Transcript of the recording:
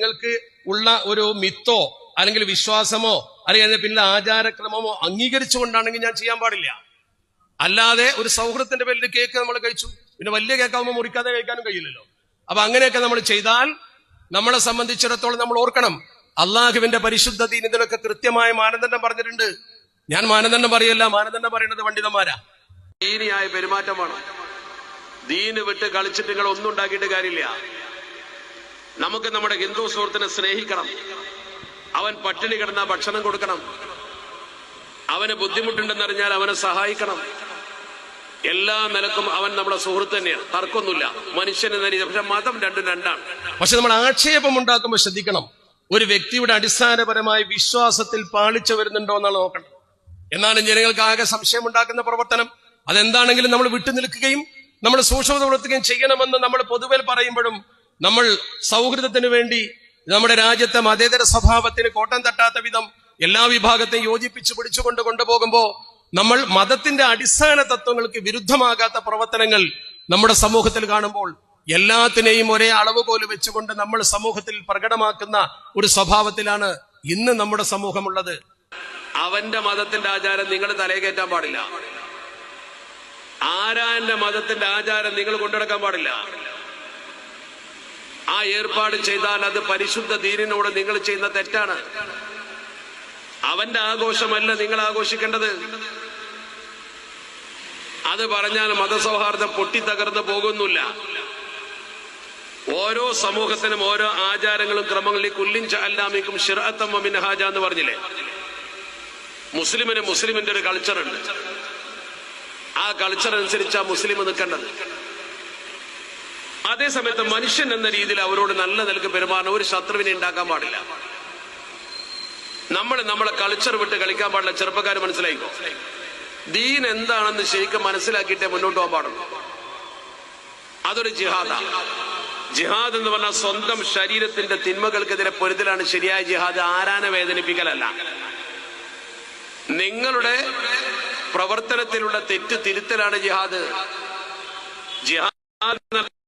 നിങ്ങൾക്ക് ഉള്ള ഒരു മിത്തോ അല്ലെങ്കിൽ വിശ്വാസമോ അല്ലെങ്കിൽ അതിന്റെ പിന്നിലെ ആചാരക്രമമോ അംഗീകരിച്ചുകൊണ്ടാണെങ്കിൽ ഞാൻ ചെയ്യാൻ പാടില്ല. അല്ലാതെ ഒരു സൗഹൃദത്തിന്റെ പേരിൽ കേക്ക് നമ്മൾ കഴിച്ചു. പിന്നെ വലിയ കേക്കാവുമ്പോൾ മുറിക്കാതെ കഴിക്കാനും കഴിയില്ലല്ലോ. അപ്പൊ അങ്ങനെയൊക്കെ നമ്മൾ ചെയ്താൽ നമ്മളെ സംബന്ധിച്ചിടത്തോളം നമ്മൾ ഓർക്കണം. അള്ളാഹുവിന്റെ പരിശുദ്ധ ദീൻ കൃത്യമായ മാനദണ്ഡം പറഞ്ഞിട്ടുണ്ട്. ഞാൻ മാനദണ്ഡം പറയല്ല മാനദണ്ഡം പറയുന്നത് പണ്ഡിതന്മാരാ. ദീനിയായ പെരുമാറ്റമാണ് ദീന് വിട്ട് കളിച്ചിട്ട് നിങ്ങൾ ഒന്നും ഉണ്ടാക്കിയിട്ട് കാര്യമില്ല. നമുക്ക് നമ്മുടെ ഹിന്ദു സുഹൃത്തിനെ സ്നേഹിക്കണം. അവൻ പട്ടിണി കിടന്ന ഭക്ഷണം കൊടുക്കണം. അവന് ബുദ്ധിമുട്ടുണ്ടെന്നറിഞ്ഞാൽ അവനെ സഹായിക്കണം. എല്ലാ നിലക്കും അവൻ നമ്മുടെ സുഹൃത്ത് തന്നെയാണ്. തർക്കമൊന്നുമില്ല. മനുഷ്യനെ രീതി പക്ഷെ മതം രണ്ടും രണ്ടാണ്. പക്ഷെ നമ്മൾ ആക്ഷേപം ഉണ്ടാക്കുമ്പോൾ ശ്രദ്ധിക്കണം. ഒരു വ്യക്തിയുടെ അടിസ്ഥാനപരമായ വിശ്വാസത്തിൽ പാളിച്ചു വരുന്നുണ്ടോ എന്നാണ് നോക്കണം. എന്നാലും ജനങ്ങൾക്ക് ആകെ സംശയം ഉണ്ടാക്കുന്ന പ്രവർത്തനം. അതെന്താണെങ്കിലും നമ്മൾ വിട്ടുനിൽക്കുകയും നമ്മൾ സൂക്ഷ്മത പുലർത്തുകയും ചെയ്യണമെന്ന് നമ്മൾ പൊതുവെ പറയുമ്പോഴും നമ്മൾ സൗഹൃദത്തിന് വേണ്ടി നമ്മുടെ രാജ്യത്തെ മതേതര സ്വഭാവത്തിന് കോട്ടം തട്ടാത്ത വിധം എല്ലാ വിഭാഗത്തെയും യോജിപ്പിച്ച് പിടിച്ചുകൊണ്ട് കൊണ്ടുപോകുമ്പോൾ നമ്മൾ മതത്തിന്റെ അടിസ്ഥാന തത്വങ്ങൾക്ക് വിരുദ്ധമാകാത്ത പ്രവർത്തനങ്ങൾ നമ്മുടെ സമൂഹത്തിൽ കാണുമ്പോൾ എല്ലാത്തിനെയും ഒരേ അളവ് അളവുകോൽ വെച്ചുകൊണ്ട് നമ്മൾ സമൂഹത്തിൽ പ്രകടമാക്കുന്ന ഒരു സ്വഭാവത്തിലാണ് ഇന്ന് നമ്മുടെ സമൂഹമുള്ളത്. അവന്റെ മതത്തിന്റെ ആചാരം നിങ്ങൾ തലയെ കയറ്റാൻ പാടില്ല. ആരാന്റെ മതത്തിന്റെ ആചാരം നിങ്ങൾ കൊണ്ടുനടക്കാൻ പാടില്ല. ആ ഏർപ്പാട് ചെയ്താൽ അത് പരിശുദ്ധ ദീനിനോട് നിങ്ങൾ ചെയ്യുന്ന തെറ്റാണ്. അവന്റെ ആഘോഷമല്ല നിങ്ങൾ ആഘോഷിക്കേണ്ടത്. അത് പറഞ്ഞാൽ മതസൗഹാർദ്ദം പൊട്ടിത്തകർന്ന് പോകുന്നില്ല. ഓരോ സമൂഹത്തിനും ഓരോ ആചാരങ്ങളും ക്രമങ്ങളിൽ കുല്ലിൻ അല്ലാമിക്കും ഷിറാത്തം മിൻഹാജ എന്ന് പറഞ്ഞില്ലേ? മുസ്ലിമിന് മുസ്ലിമിന്റെ ഒരു കൾച്ചറുണ്ട് ആ കൾച്ചർ അനുസരിച്ചാ മുസ്ലിം നിൽക്കേണ്ടത്. അതേസമയത്ത് മനുഷ്യൻ എന്ന രീതിയിൽ അവരോട് നല്ല നിലയ്ക്ക് പെരുമാറുന്ന ഒരു ശത്രുവിനെ ഉണ്ടാക്കാൻ പാടില്ല. നമ്മൾ നമ്മളെ കൾച്ചർ വിട്ട് കളിക്കാൻ പാടില്ല. ചെറുപ്പക്കാർ മനസ്സിലായിക്കോ? ദീൻ എന്താണെന്ന് ശരിക്കും മനസ്സിലാക്കിയിട്ടേ മുന്നോട്ട് പോകാൻ പാടുള്ളൂ. അതൊരു ജിഹാദാണ് ജിഹാദ് എന്ന് പറഞ്ഞാൽ സ്വന്തം ശരീരത്തിന്റെ തിന്മകൾക്കെതിരെ പൊരുതലാണ് ശരിയായ ജിഹാദ്. ആരാനെ വേദനിപ്പിക്കലല്ല. നിങ്ങളുടെ പ്രവർത്തനത്തിലുള്ള തെറ്റ് തിരുത്തലാണ് ജിഹാദ്. ജിഹാദ്